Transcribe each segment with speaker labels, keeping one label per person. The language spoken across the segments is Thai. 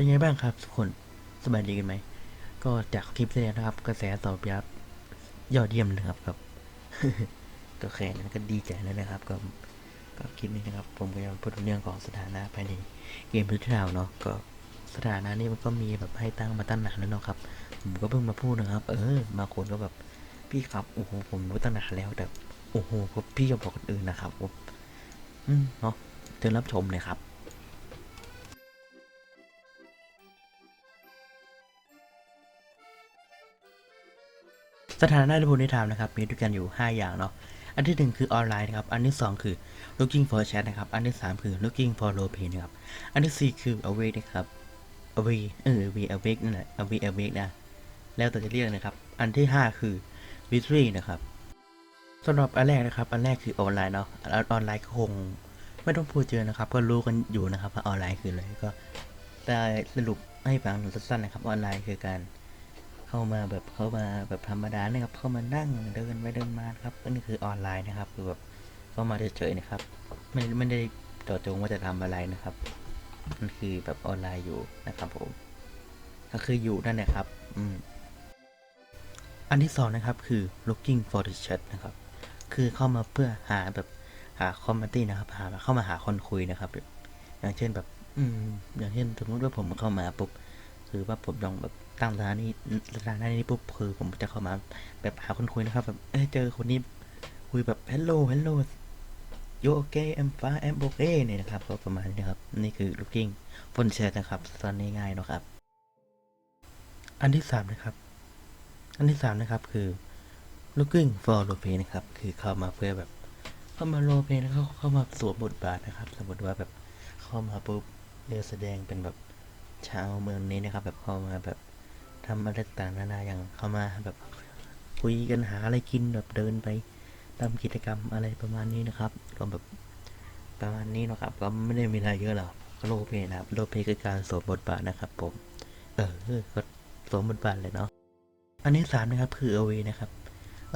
Speaker 1: เป็นไงบ้างครับทุกคนสบายดีกันไหม ก็จากคลิปแรกนะครับ กระแสตอบรับยอดเยี่ยมเลยครับครับ ก็แค่นั้นก็ดีใจแล้วนะครับก็ก็คลิปนี้นะครับ ผมก็จะพูดเรื่องของสถานะภายในเกมพิทราวเนาะก็สถานะนี่มันก็มีแบบให้ตั้งมาตั้งนานแล้วเนาะครับ ผมก็เพิ่งมาพูดนะครับ เออบางคนก็แบบพี่ครับโอ้โหผมรู้ตั้งนานแล้วแต่โอ้โหพี่ก็บอกคนอื่นนะครับผมอืมเนาะเชิญรับชมเลยครับ สถานะที่ผมได้ทำนะครับมีด้วยกันอยู่ 5 อย่างเนาะอันที่ 1 คือออนไลน์นะครับ อันที่ 2 คือ looking for chat นะครับ อันที่ 3 คือ looking for role play นะครับ อันที่ 4 คือ awake นะครับ awake เออ awake awake นั่นแหละ awake awake นะ แล้วแต่จะเรียกนะครับ อันที่ 5 คือ victory นะครับสำหรับอันแรกนะครับ อันแรกคือออนไลน์เนาะอันออนไลน์ก็คงไม่ต้องพูดเจอนะครับ ก็รู้กันอยู่นะครับว่าออนไลน์คืออะไรก็ได้สรุปให้ฟังสั้นๆนะครับ ออนไลน์คือการ เข้ามาแบบเข้ามาแบบธรรมดานะครับ เข้ามานั่งเดินไปเดินมาครับก็นี่คือออนไลน์นะครับ คือแบบเข้ามาเฉยๆนะครับ ไม่ไม่ได้เจาะจงว่าจะทำอะไรนะครับมันคือแบบออนไลน์อยู่นะครับผม ก็คืออยู่นั่นแหละครับ อืมอันที่สองนะครับคือ looking for the chat นะครับ คือเข้ามาเพื่อหาแบบหาคอมเมนตี้นะครับ หาเข้ามาหาคนคุยนะครับ อย่างเช่นแบบ อืม อย่างเช่นสมมติว่าผมเข้ามาปุ๊บ คือว่าผมลองแบบตั้งสถานีสถานีนี้ปุ๊บคือผมจะเข้ามาแบบหาคนคุยนะครับแบบเอ้ยเจอคนนี้คุยแบบ hello hello you okay I'm fine I'm okay เนี่ยนะครับก็ประมาณนี้นะครับ นี่คือ looking for chat นะครับตอนนี้ง่ายเนะครับ อันที่สามนะครับ อันที่สามนะครับคือ looking for role play นะครับ คือเข้ามาเพื่อแบบ เข้ามา role play แล้วเข้าเข้ามาสวมบทบาทนะครับ สมมติว่าแบบเข้ามาปุ๊บเรียนแสดงเป็นแบบ ชาวเมืองนี้นะครับ แบบเข้ามาแบบทำอะไรต่างๆนานาอย่างเข้ามาแบบคุยกันหาอะไรกินแบบเดินไปทำกิจกรรมอะไรประมาณนี้นะครับ ก็แบบประมาณนี้นะครับ ก็ไม่ได้มีอะไรเยอะหรอกโลเพนะครับโลเพคือการสวมบทบาทนะครับผมเออก็สวมบทบาทเลยเนาะอันที่สามนะครับคือ a w วนะครับ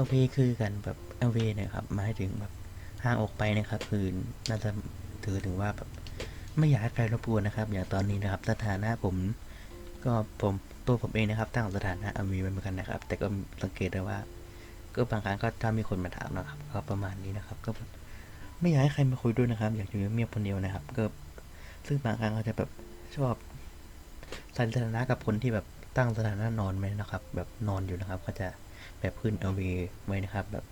Speaker 1: a w วคือการแบบ a w วนะครับหมายถึงแบบห่างออกไปนะครับ คือน่าจะถือถึงว่าแบบ ไม่อยากให้ใครรบกวนนะครับ อย่างตอนนี้นะครับสถานะผมก็ผมตัวผมเองนะครับตั้งสถานะอามีไว้เหมือนกันนะครับ แต่ก็สังเกตได้ว่า ก็บางครั้งก็ถ้ามีคนมาถามนะครับ ก็ประมาณนี้นะครับ ก็ไม่อยากให้ใครมาคุยด้วยนะครับ อยากอยู่เงียบคนเดียวนะครับ ก็ซึ่งบางครั้งก็จะแบบชอบส่สถานะกับคนที่แบบตั้งสถานะนอนไว้นะครับ แบบนอนอยู่นะครับ ก็จะแบบขึ้นเอาวีไว้นะครับ แบบ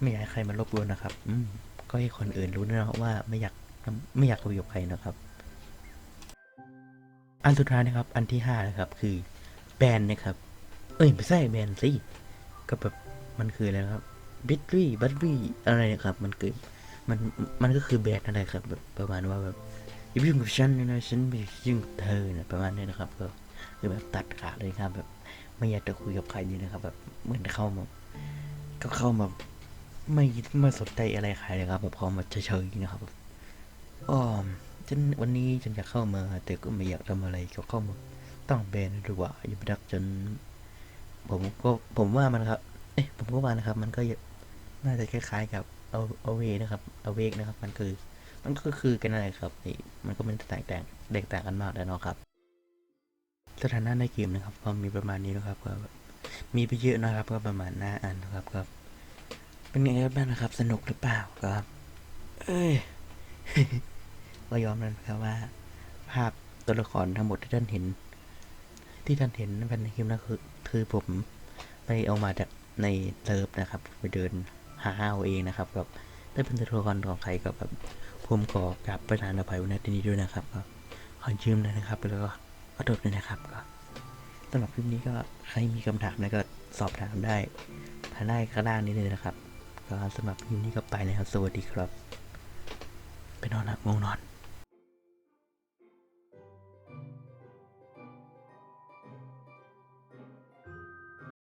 Speaker 1: ไม่อยากให้ใครมารบกวนนะครับ อืมก็ให้คนอื่นรู้นะครับว่าไม่อยาก ไม่อยากคุยกับใครนะครับ อันสุดท้ายนะครับ อันที่ห้านะครับคือแบนนะครับ เอ้ยไม่ใช่แบนสิก็แบบมันคืออะไรครับบิตรี่บัตรี่อะไรนะครับ มันคือมันมันก็คือแบนอะไรครับแบบประมาณว่าแบบอย่าไปยุ่งกับฉันนะฉันไม่ยุ่งกับเธอนะประมาณนี้นะครับ ก็คือแบบตัดขาดเลยครับ แบบ ไม่อยากจะคุยกับใครนี่นะครับ แบบเหมือนเข้ามาก็เข้ามาไม่ไม่สนใจอะไรใครเลยครับ แบบเข้ามาเฉยๆนะครับ อ๋อฉันวันนี้ฉันอยากเข้ามา แต่ก็ไม่อยากทำอะไรก็เข้ามาต้องแบนดีกว่าอย่าไปดักจน ผมก็ผมว่ามันครับ เอ๊ะผมก็ว่านะครับ มันก็น่าจะคล้ายๆกับเอาเอาเวนะครับเอาเวกนะครับ มันคือ มันก็คือกันอะไรครับนี่มันก็เป็นแตกต่างแตกต่างกันมากแล้วเนาะครับ สถานะในเกมนะครับก็มีประมาณนี้นะครับก็มีไปเยอะนะครับ ก็ประมาณหน้าอ่านนะครับก็เป็นไงบ้างนะครับ สนุกหรือเปล่าครับ เอ้ย ก็ยอมรับนะครับว่า ภาพตัวละครทั้งหมดที่ท่านเห็น ที่ท่านเห็นในคลิปนั้นคือคือผมไปเอามาจากในเซิฟนะครับ ไปเดินหาเอาเองนะครับแบบได้เป็นตัวละครของใครก็แบบผมขอกราบประธานอภัยว้ในนี้ด้วยนะครับก็ขอยืมนะครับแล้วก็ขอโทษด้วยนะครับก็สำหรับคลิปนี้ก็ใครมีคำถามแล้วก็สอบถามได้ทางได้ข้างล่างนี้เลยนะครับ ก็สำหรับคลิปนี้ก็ไปแล้วสวัสดีครับ นอนนะง่วงนอน